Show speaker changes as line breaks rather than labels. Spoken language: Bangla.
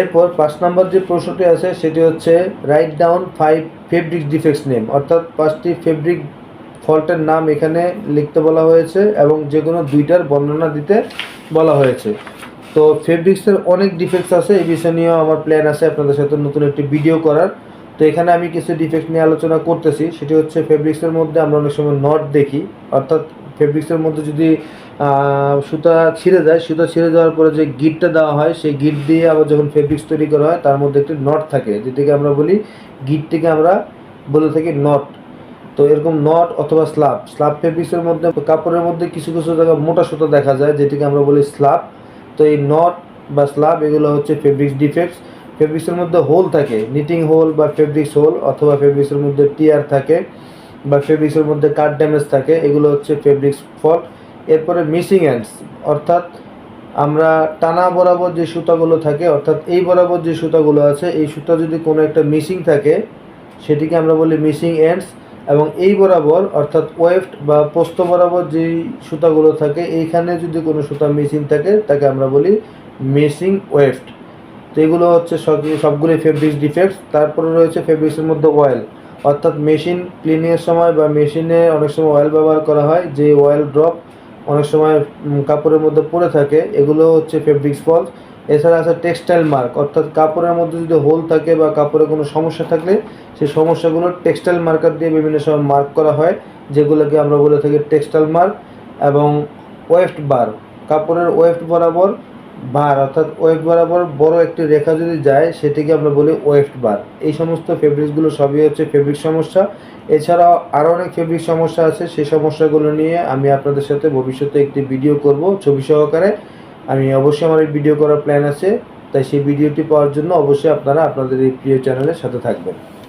এরপর পাঁচ নম্বর যে প্রশ্নটি আছে, সেটি হচ্ছে right down five fabric defects name অর্থাৎ পাঁচটি ফেব্রিক ফল্টের নাম এখানে লিখতে বলা হয়েছে এবং যে কোনো দুইটার বর্ণনা দিতে বলা হয়েছে। তো ফেব্রিক্সের অনেক ডিফেক্টস আছে এই বিষয় নিয়েও আমার প্ল্যান আছে আপনাদের সাথে নতুন একটি ভিডিও করার। তো এখানে আমি কিছু ডিফেক্ট নিয়ে আলোচনা করতেছি, সেটি হচ্ছে ফেব্রিক্সের মধ্যে আমরা অনেক সময় নট দেখি। অর্থাৎ ফেব্রিক্সের মধ্যে যদি সুতা ছিঁড়ে যায়। সুতা ছিঁড়ে যাওয়ার পরে যে গিটটা দেওয়া হয়, সেই গিট দিয়ে আবার যখন ফেব্রিক্স তৈরি করা হয়, তার মধ্যে একটি নট থাকে। যেটিকে আমরা বলি, গিটটিকে আমরা বলে থাকি নট তো এরকম নট অথবা স্লাব স্লাব ফেব্রিক্সের মধ্যে, কাপড়ের মধ্যে কিছু কিছু জায়গায় মোটা সুতা দেখা যায়, যেটিকে আমরা বলি স্লাব তো এই নট বা স্লাব এগুলো হচ্ছে ফেব্রিক্স ডিফেক্টস ফেব্রিক্সের মধ্যে হোল থাকে। নিটিং হোল বা ফেব্রিক্স হোল অথবা ফেব্রিক্সের মধ্যে টিয়ার থাকে বা ফেব্রিক্সের মধ্যে কাট ড্যামেজ থাকে। এগুলো হচ্ছে ফেব্রিক্স ফল্ট এরপরে মিসিং এন্ডস অর্থাৎ আমরা টানা বরাবর যে সুতাগুলো থাকে, অর্থাৎ এই বরাবর যে সুতাগুলো আছে, এই সুতা যদি কোনো একটা মিসিং থাকে, সেটিকে আমরা বলি মিসিং এন্ডস এবং এই বরাবর, অর্থাৎ ওয়েফট বা পোস্ত বরাবর যেই সুতাগুলো থাকে, এইখানে যদি কোনো সুতা মিসিং থাকে, তাকে আমরা বলি মিসিং ওয়েফট তো এগুলো হচ্ছে সব সবগুলি ফেব্রিক্স ডিফেক্টস তারপরে রয়েছে ফেব্রিক্সের মধ্যে অয়েল অর্থাৎ মেশিন ক্লিনিংয়ের সময় বা মেশিনে অনেক সময় অয়েল ব্যবহার করা হয়, যে অয়েল ড্রপ অনেক সময় কাপড়ের মধ্যে পড়ে থাকে, এগুলো হচ্ছে ফেব্রিক্স ফলস এছাড়া আছে টেক্সটাইল মার্ক অর্থাৎ কাপড়ের মধ্যে যদি হোল থাকে বা কাপড়ে কোনো সমস্যা থাকলে, সেই সমস্যাগুলো টেক্সটাইল মার্কার দিয়ে বিভিন্ন সময় মার্ক করা হয়, যেগুলোকে আমরা বলে থাকি টেক্সটাইল মার্ক এবং ওয়েফট বার কাপড়ের ওয়েফট বরাবর বার, অর্থাৎ ওয়েফট বরাবর বড় একটি রেখা যদি যায়, সেটিকে আমরা বলি ওয়েফট বার। এই সমস্ত ফেব্রিক্সগুলো সবই হচ্ছে ফেব্রিক সমস্যা। এছাড়াও আরও অনেক ফেব্রিক সমস্যা আছে সেই সমস্যাগুলো নিয়ে আমি আপনাদের সাথে ভবিষ্যতে একটি ভিডিও করব ছবি সহকারে। আমি অবশ্যই আমার এই ভিডিও করার প্ল্যান আছে, তাই সেই ভিডিওটি পাওয়ার জন্য অবশ্যই আপনারা আপনাদের এই প্রিয় চ্যানেলের সাথে থাকবেন।